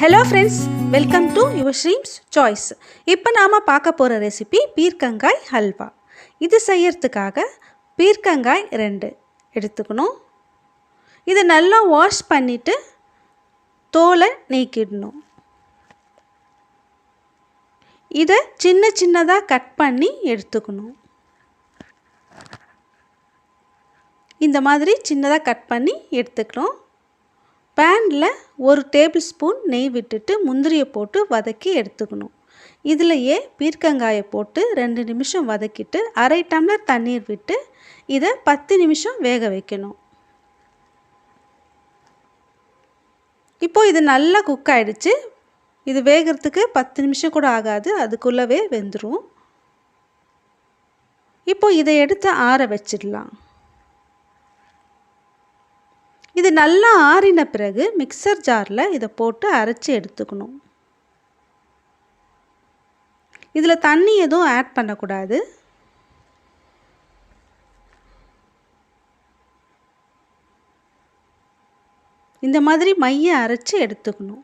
Hello friends welcome to your streams choice இப்போ நாம் பார்க்க போகிற ரெசிபி பீர்க்கங்காய் ஹல்வா இது செய்யறதுக்காக பீர்க்கங்காய் ரெண்டு எடுத்துக்கணும். இதை நல்லா வாஷ் பண்ணிவிட்டு தோலை நீக்கிடணும். இதை சின்ன சின்னதாக கட் பண்ணி எடுத்துக்கணும். இந்த மாதிரி சின்னதாக கட் பண்ணி எடுத்துக்கணும். பேனில் ஒரு டேபிள் ஸ்பூன் நெய் விட்டுட்டு முந்திரியை போட்டு வதக்கி எடுத்துக்கணும். இதிலையே பீர்க்கங்காயை போட்டு ரெண்டு நிமிஷம் வதக்கிட்டு அரை டம்ளர் தண்ணீர் விட்டு இதை பத்து நிமிஷம் வேக வைக்கணும். இப்போது இது நல்லா குக் ஆகிடுச்சு இது வேகிறதுக்கு பத்து நிமிஷம் கூட ஆகாது அதுக்குள்ளவே வெந்துடும் இப்போ இதை எடுத்து ஆற வச்சிடலாம். இது நல்லா ஆறின பிறகு மிக்சர் ஜாரில் இதை போட்டு அரைச்சி எடுத்துக்கணும். இதில் தண்ணி எதுவும் ஆட் பண்ணக்கூடாது. இந்த மாதிரி மைய அரைச்சி எடுத்துக்கணும்.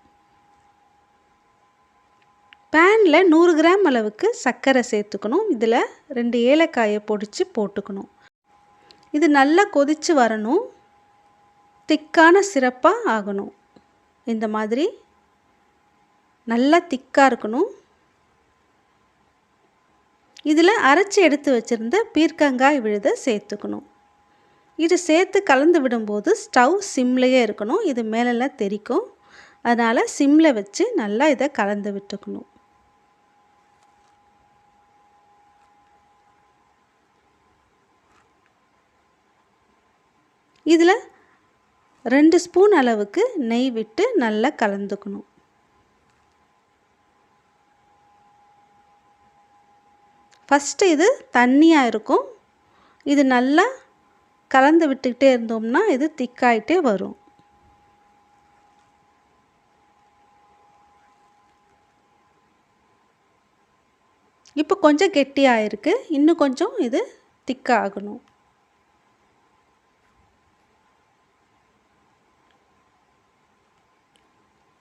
பேனில் நூறு கிராம் அளவுக்கு சர்க்கரை சேர்த்துக்கணும். இதில் ரெண்டு ஏலக்காயை பொடிச்சு போட்டுக்கணும். இது நல்லா கொதித்து வரணும். திக்கான சிறப்பாக ஆகணும். இந்த மாதிரி நல்லா திக்காக இருக்கணும். இதில் அரைச்சி எடுத்து வச்சுருந்த பீர்க்கங்காய் விழுதை சேர்த்துக்கணும். இது சேர்த்து கலந்து விடும்போது ஸ்டவ் சிம்லேயே இருக்கணும். இது மேலெல்லாம் தெரிக்கும். அதனால் சிம்மில் வச்சு நல்லா இதை கலந்து விட்டுக்கணும். இதில் ரெண்டு ஸ்பூன் அளவுக்கு நெய் விட்டு நல்லா கலந்துக்கணும். ஃபஸ்ட்டு இது தண்ணியாக இருக்கும். இது நல்லா கலந்து விட்டுக்கிட்டே இருந்தோம்னா இது திக்காயிட்டே வரும். இப்போ கொஞ்சம் கெட்டியாக இருக்குது இன்னும் கொஞ்சம் இது திக்காகணும்.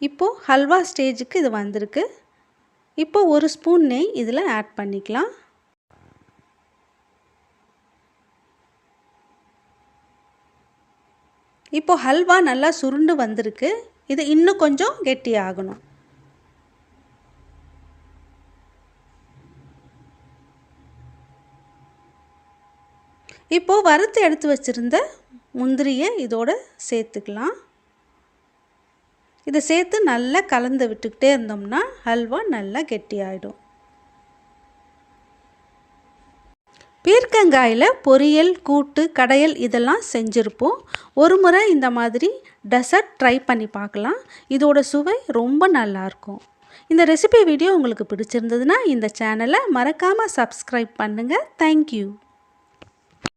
இப்போது ஹல்வா ஸ்டேஜுக்கு இது வந்திருக்கு. இப்போ ஒரு ஸ்பூன் நெய் இதில் ஆட் பண்ணிக்கலாம். இப்போ ஹல்வா நல்லா சுருண்டு வந்திருக்கு. இது இன்னும் கொஞ்சம் கெட்டியாகணும் இப்போது வறுத்து எடுத்து வச்சுருந்த முந்திரியை இதோடு சேர்த்துக்கலாம். இதை சேர்த்து நல்லா கலந்து விட்டுக்கிட்டே இருந்தோம்னா ஹல்வா நல்லா கெட்டியாயிடும். பீர்க்கங்காயில் பொரியல் கூட்டு கடையல் இதெல்லாம் செஞ்சுருப்போம். ஒரு முறை இந்த மாதிரி டெசர்ட் ட்ரை பண்ணி பார்க்கலாம். இதோட சுவை ரொம்ப நல்லாயிருக்கும் இந்த ரெசிபி வீடியோ உங்களுக்கு பிடிச்சிருந்ததுன்னா இந்த சேனலை மறக்காமல் சப்ஸ்கிரைப் பண்ணுங்கள் தேங்க்யூ